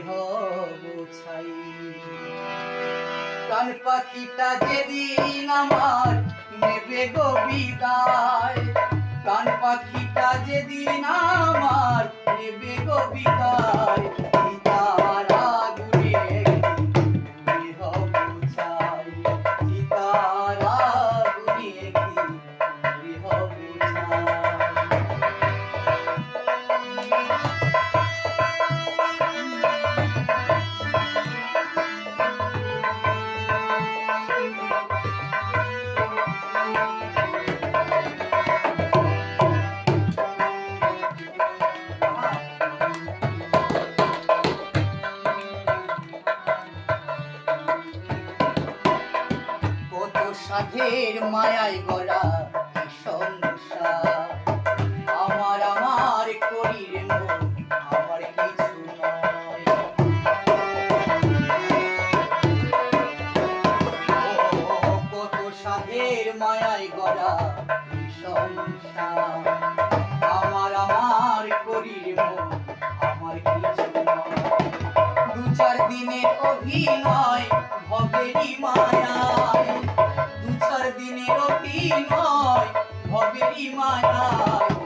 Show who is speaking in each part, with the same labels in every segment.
Speaker 1: হব ছাই। কান পাখিটা যেদিন আমার নেবে গো বিদায়। কান পাখিটা যেদিন আমার নেবে গো বিদায়। সাধের মায়ায় গড়া সংসার। আমার আমার করির আমার কিছু কত সাধের মায়ায় গড়া সংসার। আমার আমার করির আমার কিছু দু চার দিনের অভিনয় ভবেরই মায়ায়। অভিনয় ভবেরই মায়ায়।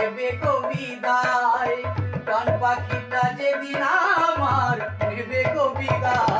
Speaker 1: নেবে কবিতায়। প্রাণ পাখিটা যেদিন আমার নেবে কবিতায়।